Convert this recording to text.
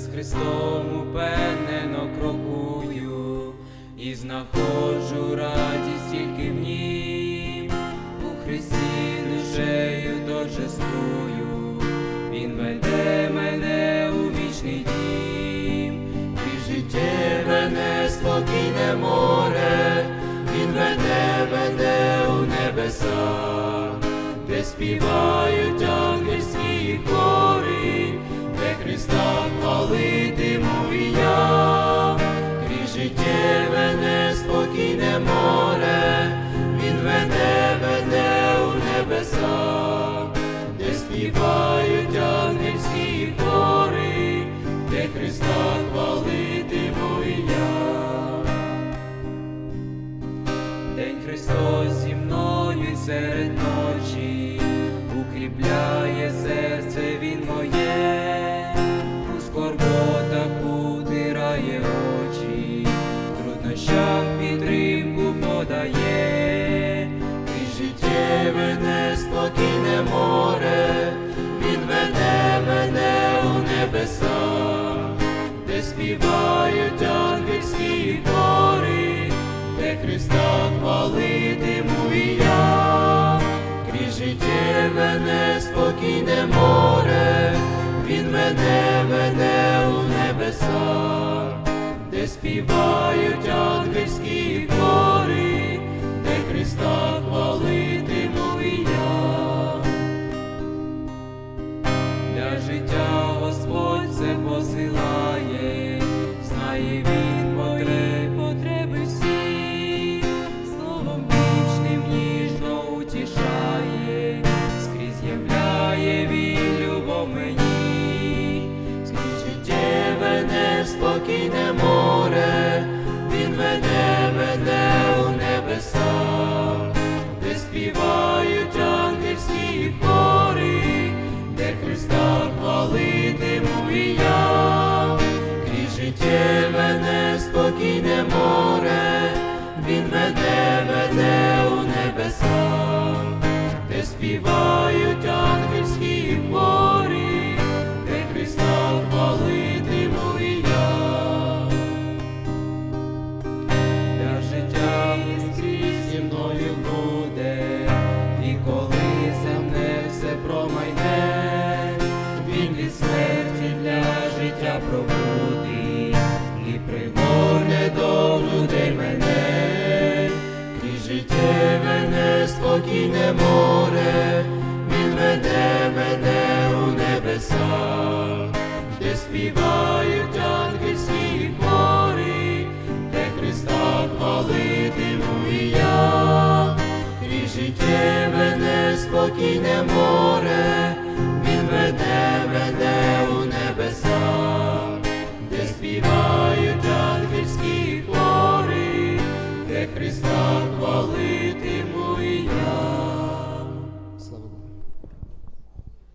З Христом упевнено крокую і знаходжу радість тільки в нім, у Христі душею торжествую, Він веде мене у вічний дім, і життєве неспокійне море, Він веде, веде у небеса, де співають ангельські хори, Христа хвалитиму я, крізь життєве неспокійне море, Він веде, веде у небеса, де співають ангельські хори, де Христа хвалитиму я. День Христос зі мною серед ночі, де співають ангельські хори, де Христа хвалитиму і я, крізь життєве неспокійне море, Він мене веде у небеса, де співають ангельські хори, де Христа хвалитиму і я. Для життя Господь це посилає, baby. Веде, веде у небеса, де співають ангельські хори, де Христа хвалитиму і я. Для життя скрізь зі мною буде, і коли земне все промайне, він від смерті для життя пробудить, спокійне море, він веде, веде у небеса, де співають ангельські хори, де Христа хвалитиму і я, крізь життєве неспокійне море, він веде, веде у небеса, де співають ангельські хори, де Христа хвалитиму.